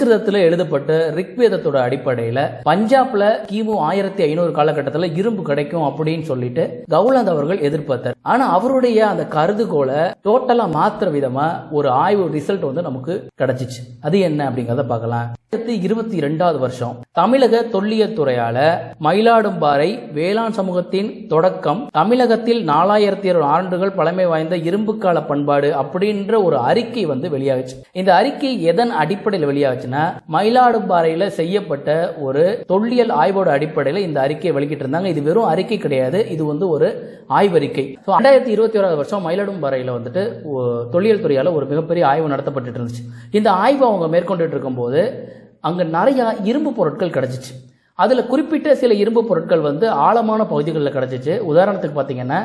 சமஸ்கிருதத்தில் எழுதப்பட்ட ரிக்வேதத்தோட அடிப்படையில பஞ்சாப்ல கிமு ஆயிரத்தி ஐநூறு காலகட்டத்தில் இரும்பு கிடைக்கும் அப்படின்னு சொல்லிட்டு கவுலந்த் அவர்கள் எதிர்பார்த்தார். ஆனா அவருடைய அந்த கருதுகோளை டோட்டலா மாத்துற விதமா ஒரு ஆய்வு ரிசல்ட் வந்து நமக்கு கிடைச்சிச்சு. அது என்ன அப்படிங்கறத பார்க்கலாம். இருபத்தி இரண்டாவது வருஷம். தமிழக தொல்லியல் துறையால மயிலாடும்பாறை வேளாண் சமூகத்தின் தொடக்கம் தமிழகத்தில் நாலாயிரத்தி இருபது ஆண்டுகள் பழமை வாய்ந்த இரும்பு கால பண்பாடு அப்படின்ற ஒரு அறிக்கை வந்து வெளியாகுச்சு. இந்த அறிக்கை எதன் அடிப்படையில் வெளியாச்சுன்னா மயிலாடும்பாறையில செய்யப்பட்ட ஒரு தொல்லியல் ஆய்வோட அடிப்படையில் இந்த அறிக்கையை வெளியிட்டு இருந்தாங்க இது வெறும் அறிக்கை கிடையாது. இது வந்து ஒரு ஆய்வறிக்கை. ஸோ ரெண்டாயிரத்தி இருபத்தி ஓராவது வருஷம் மயிலாடும்பாறையில் வந்துட்டு தொழில் துறையால் ஒரு மிகப்பெரிய ஆய்வு நடத்தப்பட்டு இருந்துச்சு. இந்த ஆய்வு அவங்க மேற்கொண்டுட்டு இருக்கும்போது அங்கே நிறையா இரும்பு பொருட்கள் கிடச்சிச்சு. அதில் குறிப்பிட்ட சில இரும்பு பொருட்கள் வந்து ஆழமான பகுதிகளில் கிடச்சிச்சு. உதாரணத்துக்கு பார்த்தீங்கன்னா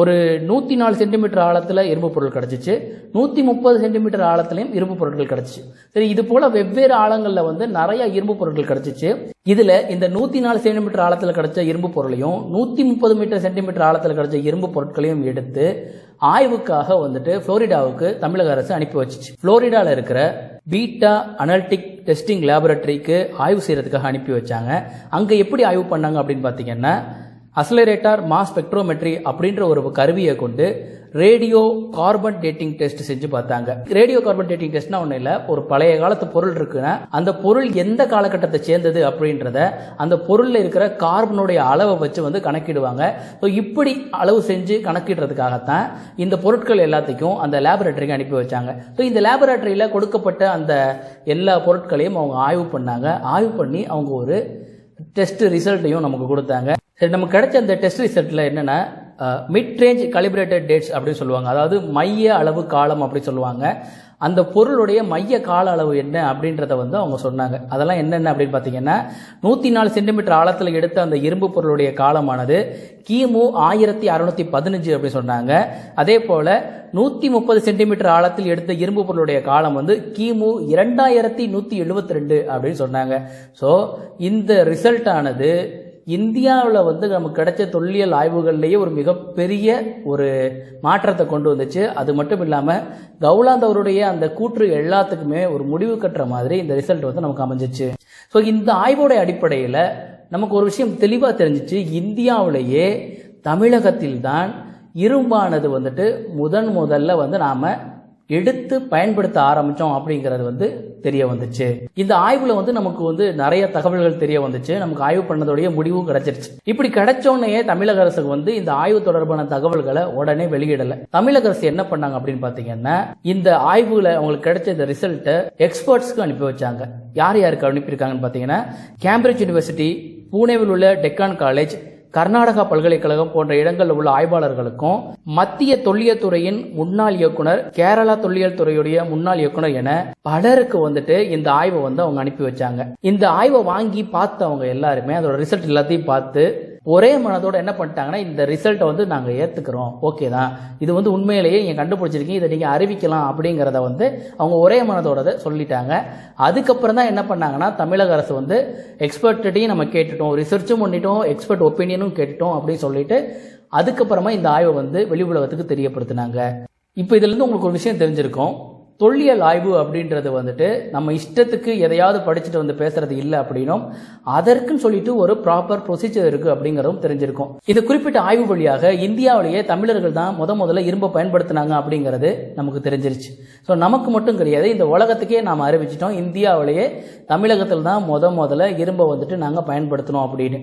ஒரு நூற்றி நாலு சென்டிமீட்டர் ஆழத்தில் இரும்பு பொருள் கிடச்சிச்சு. நூற்றி முப்பது சென்டிமீட்டர் ஆழத்துலையும் இரும்பு பொருட்கள் கிடச்சிச்சு. சரி இது போல் வெவ்வேறு ஆழங்களில் வந்து நிறைய இரும்பு பொருட்கள் கிடச்சிச்சு. இதில் இந்த நூற்றி நாலு சென்டிமீட்டர் ஆழத்தில் கிடச்ச இரும்பு பொருளையும் நூற்றி முப்பது மீட்டர் சென்டிமீட்டர் ஆழத்தில் கிடச்ச இரும்பு பொருட்களையும் எடுத்து ஆய்வுக்காக வந்துட்டு ஃப்ளோரிடாவுக்கு தமிழக அரசு அனுப்பி வச்சிச்சு. ஃப்ளோரிடாவில் இருக்கிற பீட்டா அனல்டிக் டெஸ்டிங் லேபரட்டரிக்கு ஆய்வு செய்கிறதுக்காக அனுப்பி வச்சாங்க. அங்கே எப்படி ஆய்வு பண்ணாங்க அப்படின்னு பார்த்தீங்கன்னா அசலரேட்டார் மாஸ் ஸ்பெக்ட்ரோமெட்ரி அப்படின்ற ஒரு கருவியை கொண்டு ரேடியோ கார்பன் டேட்டிங் டெஸ்ட் செஞ்சு பார்த்தாங்க. ரேடியோ கார்பன் டேட்டிங் டெஸ்ட்னா ஒன்றும் இல்லை ஒரு பழைய காலத்து பொருள் இருக்குன்னா அந்த பொருள் எந்த காலகட்டத்தை சேர்ந்தது அப்படின்றத அந்த பொருளில் இருக்கிற கார்பனுடைய அளவை வச்சு வந்து கணக்கிடுவாங்க. ஸோ இப்படி அளவு செஞ்சு கணக்கிடுறதுக்காகத்தான் இந்த பொருட்கள் எல்லாத்தையும் அந்த லேபரேட்டரிக்கு அனுப்பி வச்சாங்க. ஸோ இந்த லேபரேட்டரியில் கொடுக்கப்பட்ட அந்த எல்லா பொருட்களையும் அவங்க ஆய்வு பண்ணாங்க. ஆய்வு பண்ணி அவங்க ஒரு டெஸ்ட் ரிசல்ட்டையும் நமக்கு கொடுத்தாங்க. சரி நமக்கு கிடைச்ச அந்த டெஸ்ட் ரிசல்ட்டில் என்னென்னா மிட் ரேஞ்ச் கலிபிரேட்டட் டேட்ஸ் அப்படின்னு சொல்லுவாங்க. அதாவது மைய அளவு காலம் அப்படி சொல்லுவாங்க. அந்த பொருளுடைய மைய கால அளவு என்ன அப்படின்றத வந்து அவங்க சொன்னாங்க. அதெல்லாம் என்னென்ன அப்படின்னு பார்த்தீங்கன்னா நூற்றி நாலு சென்டிமீட்டர் ஆழத்தில் எடுத்த அந்த இரும்பு பொருளுடைய காலமானது கிமு ஆயிரத்தி அறுநூத்தி பதினஞ்சு அப்படின்னு சொன்னாங்க. அதே போல் நூற்றி முப்பது சென்டிமீட்டர் ஆழத்தில் எடுத்த இரும்பு பொருளுடைய காலம் வந்து கிமு இரண்டாயிரத்தி நூற்றி எழுபத்தி ரெண்டு அப்படின்னு சொன்னாங்க. ஸோ இந்த ரிசல்ட் ஆனது இந்தியாவில் வந்து நமக்கு கிடைச்ச தொல்லியல் ஆய்வுகள்லேயே ஒரு மிகப்பெரிய ஒரு மாற்றத்தை கொண்டு வந்துச்சு. அது மட்டும் இல்லாமல் கவுலாந்தவருடைய அந்த கூற்று எல்லாத்துக்குமே ஒரு முடிவு கட்டுற மாதிரி இந்த ரிசல்ட் வந்து நமக்கு அமைஞ்சிச்சு. ஸோ இந்த ஆய்வோடைய அடிப்படையில் நமக்கு ஒரு விஷயம் தெளிவாக தெரிஞ்சிச்சு. இந்தியாவிலேயே தமிழகத்தில் தான் இரும்பானது வந்துட்டு முதன் முதல்ல வந்து நாம் எடுத்து பயன்படுத்த ஆரம்பிச்சோம் அப்படிங்கிறது வந்து தெரிய வந்துச்சு. இந்த ஆய்வுல வந்து நமக்கு வந்து நிறைய தகவல்கள் தெரிய வந்துச்சு. நமக்கு ஆய்வு பண்ணதோடைய முடிவும் கிடைச்சிருச்சு. இப்படி கிடைச்சோடனே தமிழக அரசுக்கு வந்து இந்த ஆய்வு தொடர்பான தகவல்களை உடனே வெளியிடல. தமிழக அரசு என்ன பண்ணாங்க அப்படின்னு பாத்தீங்கன்னா இந்த ஆய்வுல அவங்களுக்கு கிடைச்ச இந்த ரிசல்ட்டை எக்ஸ்பர்ட்ஸ்க்கு அனுப்பி வச்சாங்க. யார் யாருக்கு அனுப்பியிருக்காங்கன்னு பாத்தீங்கன்னா கேம்பிரிட்ஜ் யூனிவர்சிட்டி பூனேவில் உள்ள டெக்கான் காலேஜ் கர்நாடகா பல்கலைக்கழகம் போன்ற இடங்களில் உள்ள ஆய்வாளர்களுக்கும் மத்திய தொல்லியல் துறையின் முன்னாள் இயக்குனர் கேரளா தொல்லியல் துறையுடைய முன்னாள் இயக்குனர் என பலருக்கு வந்துட்டு இந்த ஆய்வை வந்து அவங்க அனுப்பி வச்சாங்க. இந்த ஆய்வை வாங்கி பார்த்தவங்க எல்லாருமே அதோட ரிசல்ட் எல்லாத்தையும் பார்த்து ஒரே மனதோட என்ன பண்ணிட்டாங்கன்னா இந்த ரிசல்ட்டை வந்து நாங்கள் ஏற்றுக்கிறோம் ஓகே தான். இது வந்து உண்மையிலேயே நீங்கள் கண்டுபிடிச்சிருக்கீங்க. இதை நீங்கள் அறிவிக்கலாம் அப்படிங்கிறத வந்து அவங்க ஒரே மனதோட சொல்லிட்டாங்க. அதுக்கப்புறம் தான் என்ன பண்ணாங்கன்னா தமிழக அரசு வந்து எக்ஸ்பர்ட்டையும் நம்ம கேட்டுட்டோம். ரிசர்ச்சும் பண்ணிட்டோம். எக்ஸ்பர்ட் ஒப்பீனியனும் கேட்டுட்டோம் அப்படின்னு சொல்லிட்டு அதுக்கப்புறமா இந்த ஆய்வை வந்து வெளி உலகத்துக்கு தெரியப்படுத்தினாங்க. இப்போ இதுலேருந்து உங்களுக்கு ஒரு விஷயம் தெரிஞ்சிருக்கும். தொல்லியல் ஆய்வு அப்படின்றது வந்துட்டு நம்ம இஷ்டத்துக்கு எதையாவது படிச்சுட்டு வந்து பேசுறது இல்லை அப்படின்னும் அதற்குன்னு சொல்லிட்டு ஒரு ப்ராப்பர் ப்ரொசீஜர் இருக்கு அப்படிங்கிறதும் தெரிஞ்சிருக்கும். இது குறிப்பிட்ட ஆய்வு வழியாக இந்தியாவிலேயே தமிழர்கள் தான் முத முதல்ல இரும்பை பயன்படுத்தினாங்க அப்படிங்கிறது நமக்கு தெரிஞ்சிருச்சு. ஸோ நமக்கு மட்டும் கிடையாது இந்த உலகத்துக்கே நாம் அறிவிச்சிட்டோம். இந்தியாவிலேயே தமிழகத்தில் தான் முத முதல்ல இரும்பை வந்துட்டு நாங்கள் பயன்படுத்தினோம் அப்படின்னு.